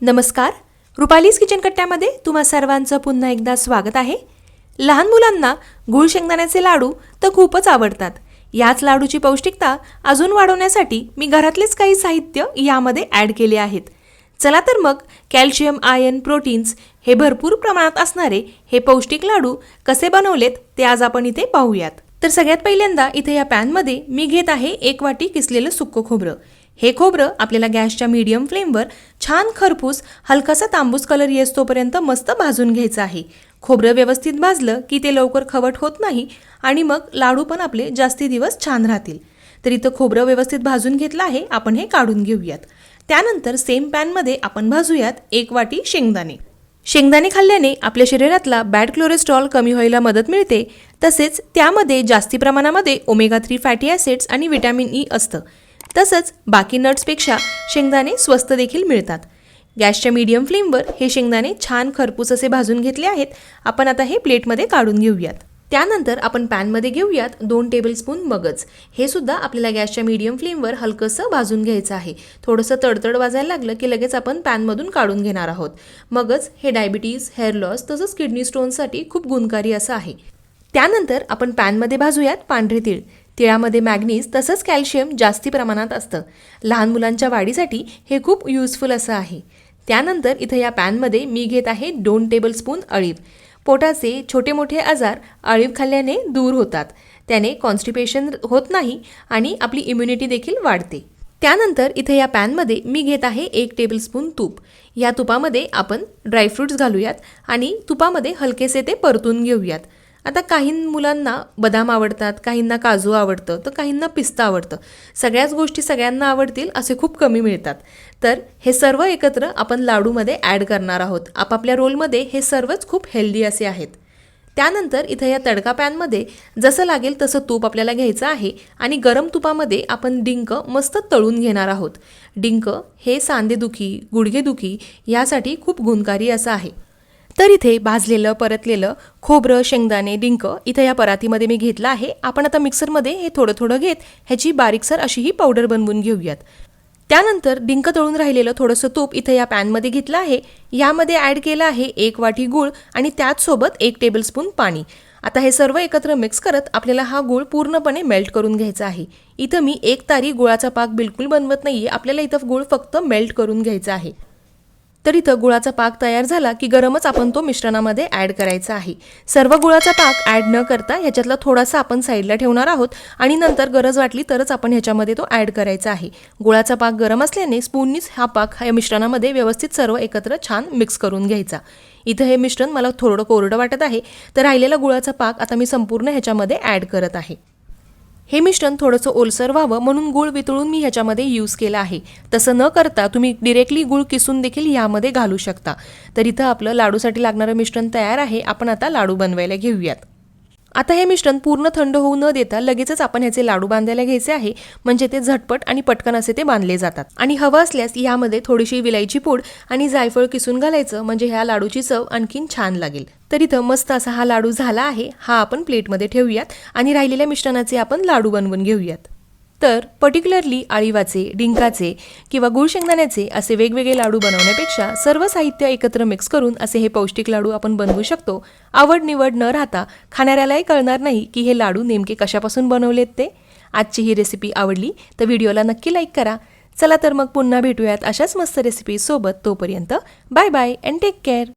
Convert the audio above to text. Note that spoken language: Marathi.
नमस्कार. रुपालीज किचन कट्ट्यामध्ये तुम्हा सर्वांचं पुन्हा एकदा स्वागत आहे. लहान मुलांना गुळ शेंगदाण्याचे लाडू तर खूपच आवडतात. याच लाडूची पौष्टिकता अजून वाढवण्यासाठी मी घरातलेच काही साहित्य यामध्ये ॲड केले आहेत. चला तर मग कॅल्शियम आयर्न प्रोटीन्स हे भरपूर प्रमाणात असणारे हे पौष्टिक लाडू कसे बनवलेत ते आज आपण इथे पाहूयात. तर सगळ्यात पहिल्यांदा इथे या पॅनमध्ये मी घेत आहे एक वाटी किसलेलं सुक्कं खोबरं. हे खोबरं आपल्याला गॅसच्या मीडियम फ्लेमवर छान खरपूस हलकासा तांबूस कलर येतोपर्यंत मस्त भाजून घ्यायचं आहे. खोबरं व्यवस्थित भाजलं की ते लवकर खवट होत नाही आणि मग लाडू पण आपले जास्ती दिवस छान राहतील. तर इथं खोबरं व्यवस्थित भाजून घेतलं आहे आपण हे काढून घेऊयात. त्यानंतर सेम पॅनमध्ये आपण भाजूयात एक वाटी शेंगदाणे. शेंगदाणे खाल्ल्याने आपल्या शरीरातला बॅड क्लोरेस्ट्रॉल कमी व्हायला मदत मिळते. तसेच त्यामध्ये जास्ती प्रमाणामध्ये ओमेगा थ्री फॅटी ॲसिड्स आणि विटॅमिन ई e असतं. तसंच बाकी नट्सपेक्षा शेंगदाणे स्वस्त देखील मिळतात. गॅसच्या मीडियम फ्लेमवर हे शेंगदाणे छान खरपूस असे भाजून घेतले आहेत. आपण आता हे प्लेटमध्ये काढून घेऊयात. त्यानंतर आपण पॅनमध्ये घेऊयात दोन टेबलस्पून मगज. हे सुद्धा आपल्याला गॅसच्या मीडियम फ्लेमवर हलकंसं भाजून घ्यायचं आहे. थोडंसं तडतड वाजायला लागलं की लगेच आपण पॅनमधून काढून घेणार आहोत. मगज हे डायबिटीज हेअर लॉस तसंच किडनी स्टोनसाठी खूप गुणकारी असं आहे. त्यानंतर आपण पॅनमध्ये भाजूयात पांढरे तीळ. तिळामध्ये मॅग्नीज तसंच कॅल्शियम जास्ती प्रमाणात असतं. लहान मुलांच्या वाढीसाठी हे खूप युजफुल असं आहे. त्यानंतर इथं या पॅनमध्ये मी घेत आहे दोन टेबलस्पून अळीव. पोटाचे छोटे मोठे आजार अळीव खाल्ल्याने दूर होतात. त्याने कॉन्स्टिपेशन होत नाही आणि आपली इम्युनिटी देखील वाढते. त्यानंतर इथे या पॅनमध्ये मी घेत आहे एक टेबलस्पून तूप. या तुपामध्ये आपण ड्रायफ्रूट्स घालूयात आणि तुपामध्ये हलकेसे ते परतून घेऊयात. आता काही मुलांना बदाम आवडतात काहींना काजू आवडतं तर काहींना पिस्ता आवडतं. सगळ्याच गोष्टी सगळ्यांना आवडतील असे खूप कमी मिळतात. तर हे सर्व एकत्र आपण लाडूमध्ये ॲड करणार आहोत. आपापल्या रोलमध्ये हे सर्वच खूप हेल्दी असे आहेत. त्यानंतर इथं या तडका पॅनमध्ये जसं लागेल तसं तूप आपल्याला घ्यायचं आहे आणि गरम तुपामध्ये आपण डिंक मस्त तळून घेणार आहोत. डिंक हे सांधेदुखी गुडघेदुखी यासाठी खूप गुणकारी असं आहे. तर इथे भाजलेलं परतलेलं खोबरं शेंगदाणे डिंक इथं या परातीमध्ये मी घेतलं आहे. आपण आता मिक्सरमध्ये हे थोडं थोडं घेत ह्याची बारीकसर अशी ही पावडर बनवून घेऊयात. त्यानंतर डिंक तळून राहिलेलं थोडंसं तूप इथं या पॅनमध्ये घेतलं आहे. यामध्ये ॲड केलं आहे एक वाटी गूळ आणि त्याचसोबत एक टेबलस्पून पाणी. आता हे सर्व एकत्र मिक्स करत आपल्याला हा गूळ पूर्णपणे मेल्ट करून घ्यायचा आहे. इथं मी एक तारी गुळाचा पाक बिलकुल बनवत नाही आहे आपल्याला इथं गूळ फक्त मेल्ट करून घ्यायचा आहे. तर इथं गुळाचा पाक तयार झाला की गरमच आपण तो मिश्रणामध्ये ॲड करायचा आहे. सर्व गुळाचा पाक ॲड न करता ह्याच्यातला थोडासा आपण साईडला ठेवणार आहोत आणि नंतर गरज वाटली तरच आपण ह्याच्यामध्ये तो ॲड करायचा आहे. गुळाचा पाक गरम असल्याने स्पूननीच हा पाक या मिश्रणामध्ये व्यवस्थित सर्व एकत्र छान मिक्स करून घ्यायचा. इथं हे मिश्रण मला थोडं कोरडं वाटत आहे तर राहिलेला गुळाचा पाक आता मी संपूर्ण ह्याच्यामध्ये ॲड करत आहे. हे मिश्रण थोडंसं ओलसर व्हावं म्हणून गूळ वितळून मी ह्याच्यामध्ये यूज केलं आहे. तसं न करता तुम्ही डिरेक्टली गूळ किसून देखील यामध्ये घालू शकता. तर इथं आपलं लाडूसाठी लागणारं मिश्रण तयार आहे. आपण आता लाडू बनवायला घेऊयात. आता हे मिश्रण पूर्ण थंड होऊ न देता लगेचच आपण ह्याचे लाडू बांधायला घ्यायचे आहे. म्हणजे ते झटपट आणि पटकन असे ते बांधले जातात. आणि हवं असल्यास यामध्ये थोडीशी विलायची पूड आणि जायफळ किसून घालायचं. म्हणजे ह्या लाडूची चव आणखीन छान लागेल. तर इथं मस्त असा हा लाडू झाला आहे. हा आपण प्लेटमध्ये ठेवूयात आणि राहिलेल्या मिश्रणाचे आपण लाडू बनवून घेऊयात. तर पर्टिक्युलरली आळीवाचे डिंकाचे किंवा गुळ शेंगदाण्याचे असे वेगवेगळे लाडू बनवण्यापेक्षा सर्व साहित्य एकत्र मिक्स करून असे हे पौष्टिक लाडू आपण बनवू शकतो. आवड निवड न राहता खाणाऱ्यालाही कळणार नाही की हे लाडू नेमके कशापासून बनवलेत ते. आजची ही रेसिपी आवडली तर व्हिडिओला नक्की लाईक करा. चला तर मग पुन्हा भेटूयात अशाच मस्त रेसिपीसोबत तोपर्यंत bye bye and take care